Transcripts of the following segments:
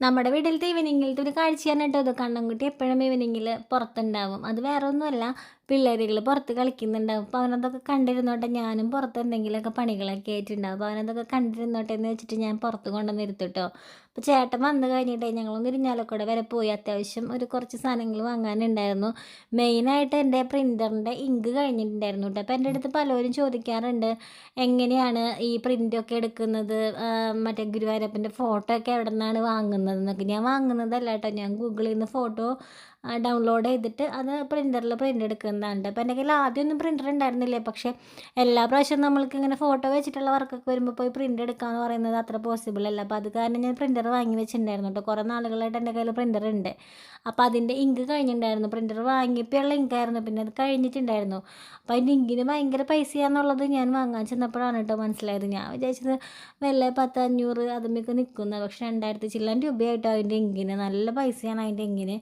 നമ്മുടെ വീട്ടിലത്തെ ഈവനിങ്ങിലത്തെ ഒരു കാഴ്ചയാണ് കേട്ടോ. അത് കണ്ണൻകുട്ടി എപ്പോഴും ഈവനിങ്ങിൽ പുറത്തുണ്ടാവും. അത് വേറെ ഒന്നുമല്ല പിള്ളേരുകൾ പുറത്ത് കളിക്കുന്നുണ്ടാവും. അപ്പോൾ അവനതൊക്കെ കണ്ടിരുന്നോട്ടെ ഞാനും പുറത്ത് എന്തെങ്കിലുമൊക്കെ പണികളൊക്കെ ആയിട്ടുണ്ടാവും അപ്പോൾ അവനതൊക്കെ കണ്ടിരുന്നോട്ടെ എന്ന് വെച്ചിട്ട് ഞാൻ പുറത്ത് കൊണ്ടുവന്ന് ഇരുത്തിട്ടോ. അപ്പോൾ ചേട്ടൻ വന്ന് കഴിഞ്ഞിട്ട് ഞങ്ങളൊന്ന് ഇരിഞ്ഞാലക്കുട വരെ പോയി. അത്യാവശ്യം ഒരു കുറച്ച് സാധനങ്ങൾ വാങ്ങാനുണ്ടായിരുന്നു. മെയിനായിട്ട് എന്റെ പ്രിന്ററിന്റെ ഇങ്ക് കഴിഞ്ഞിട്ടുണ്ടായിരുന്നു കേട്ടോ. അപ്പോൾ എന്റെ അടുത്ത് പലരും ചോദിക്കാറുണ്ട് എങ്ങനെയാണ് ഈ പ്രിന്റൊക്കെ എടുക്കുന്നത്? മറ്റേ ഗുരുവായൂരപ്പന്റെ ഫോട്ടോ ഒക്കെ എവിടെ നിന്നാണ് വാങ്ങുന്നത് എന്നൊക്കെ ഞാൻ വാങ്ങുന്നതല്ല കേട്ടോ. ഞാൻ ഗൂഗിളിൽ നിന്ന് ഫോട്ടോ ഡൗൺലോഡ് ചെയ്തിട്ട് അത് പ്രിന്ററിൽ പ്രിന്റ് എടുക്കുന്നതാണ്. അപ്പോൾ എന്റെ ആദ്യമൊന്നും പ്രിന്റർ ഉണ്ടായിരുന്നില്ല? പക്ഷേ എല്ലാ പ്രാവശ്യവും നമ്മൾക്ക് ഇങ്ങനെ ഫോട്ടോ വെച്ചിട്ടുള്ള വർക്കൊക്കെ വരുമ്പോൾ പോയി പ്രിന്റ് എടുക്കാമെന്ന് പറയുന്നത് അത്ര പോസിബിൾ അല്ല. അപ്പോൾ അത് കാരണം ഞാൻ പ്രിന്റർ വാങ്ങി വെച്ചിട്ടുണ്ടായിരുന്നു കേട്ടോ കുറേ നാളുകളായിട്ട് എന്റെ കയ്യിൽ പ്രിന്റർ ഉണ്ട് അപ്പോൾ അതിന്റെ ഇങ്ക് കഴിഞ്ഞിട്ടുണ്ടായിരുന്നു. പ്രിന്റർ വാങ്ങിയപ്പോഴുള്ള ഇങ്കായിരുന്നു പിന്നെ അത് കഴിഞ്ഞിട്ടുണ്ടായിരുന്നു. അപ്പോൾ അതിന്റെ ഇങ്കിന് ഭയങ്കര പൈസയാണെന്നുള്ളത് ഞാൻ വാങ്ങാൻ ചെന്നപ്പോഴാണ് കേട്ടോ മനസ്സിലായത്. ഞാൻ വിചാരിച്ചത് വല്ല പത്ത് അഞ്ഞൂറ് അതുമൊക്കെ നിൽക്കുന്നത് പക്ഷേ രണ്ടായിരത്തി ചില്ലാൻ രൂപയായിട്ടോ അതിന്റെ ഇങ്കിന് നല്ല പൈസയാണ് അതിന്റെ ഇങ്കിന്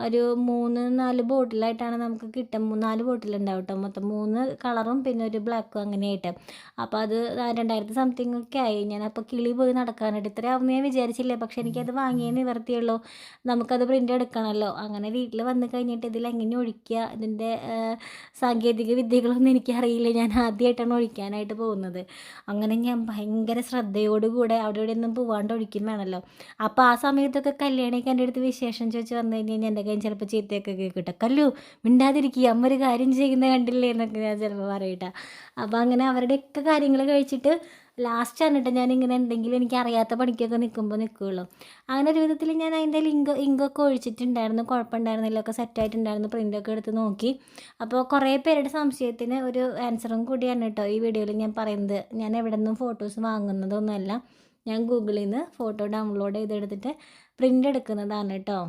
ഒരു മൂന്ന് നാല് ബോട്ടിലായിട്ടാണ് നമുക്ക് കിട്ടുക. നാല് ബോട്ടിലുണ്ടാവും കേട്ടോ മൊത്തം മൂന്ന് കളറും പിന്നെ ഒരു ബ്ലാക്കും അങ്ങനെയായിട്ട്. അപ്പോൾ അത് രണ്ടായിരത്തി സംതിങ് ഒക്കെ ആയി. ഞാൻ അപ്പോൾ കിളി പോയി നടക്കാനായിട്ട്. ഇത്രയാവുമെന്ന് ഞാൻ വിചാരിച്ചില്ല? പക്ഷേ എനിക്കത് വാങ്ങിയേ നിവർത്തിയുള്ളൂ നമുക്കത് പ്രിന്റ് എടുക്കണമല്ലോ അങ്ങനെ വീട്ടിൽ വന്നു കഴിഞ്ഞിട്ട് ഇതിൽ എങ്ങനെ ഒഴിക്കുക? ഇതിന്റെ സാങ്കേതിക വിദ്യകളൊന്നും എനിക്കറിയില്ല. ഞാൻ ആദ്യമായിട്ടാണ് ഒഴിക്കാനായിട്ട് പോകുന്നത്. അങ്ങനെ ഞാൻ ഭയങ്കര ശ്രദ്ധയോടുകൂടെ അവിടെ ഇവിടെ ഒന്നും പോവാണ്ട് ഒഴിക്കും വേണമല്ലോ അപ്പോൾ ആ സമയത്തൊക്കെ കല്യാണിക്ക് എന്റെ അടുത്ത് വിശേഷം ചോദിച്ച് വന്നു കഴിഞ്ഞാൽ എന്റെ കയ്യിൽ ചിലപ്പോൾ ചീത്തയൊക്കെ കേൾക്കട്ടെ. കല്ലു മിണ്ടാതിരിക്കുക അമ്മ ഒരു കാര്യം ചെയ്യുന്ന കണ്ടില്ലേ എന്നൊക്കെ ഞാൻ ചിലപ്പോൾ പറയട്ടെ. അപ്പോൾ അങ്ങനെ അവരുടെയൊക്കെ കാര്യങ്ങൾ കഴിച്ചിട്ട് ലാസ്റ്റാണ് കേട്ടോ ഞാനിങ്ങനെ എന്തെങ്കിലും എനിക്ക് അറിയാത്ത പണിക്കൊക്കെ നിൽക്കുമ്പോൾ നിൽക്കുകയുള്ളൂ അങ്ങനെ ഒരു വിധത്തിൽ ഞാൻ അതിന്റെ ലിങ്ക് ഇങ്കൊക്കെ ഒഴിച്ചിട്ടുണ്ടായിരുന്നു. കുഴപ്പമുണ്ടായിരുന്നില്ല. ഒക്കെ സെറ്റായിട്ടുണ്ടായിരുന്നു പ്രിന്റൊക്കെ എടുത്ത് നോക്കി. അപ്പോൾ കുറേ പേരുടെ സംശയത്തിന് ഒരു ആൻസറും കൂടിയാണ് കേട്ടോ ഈ വീഡിയോയിൽ ഞാൻ പറയുന്നത്. ഞാൻ എവിടെ നിന്നും ഫോട്ടോസ് വാങ്ങുന്നതൊന്നുമല്ല. ഞാൻ ഗൂഗിളിൽ നിന്ന് ഫോട്ടോ ഡൗൺലോഡ് ചെയ്തെടുത്തിട്ട് പ്രിന്റ് എടുക്കുന്നതാണ് കേട്ടോ.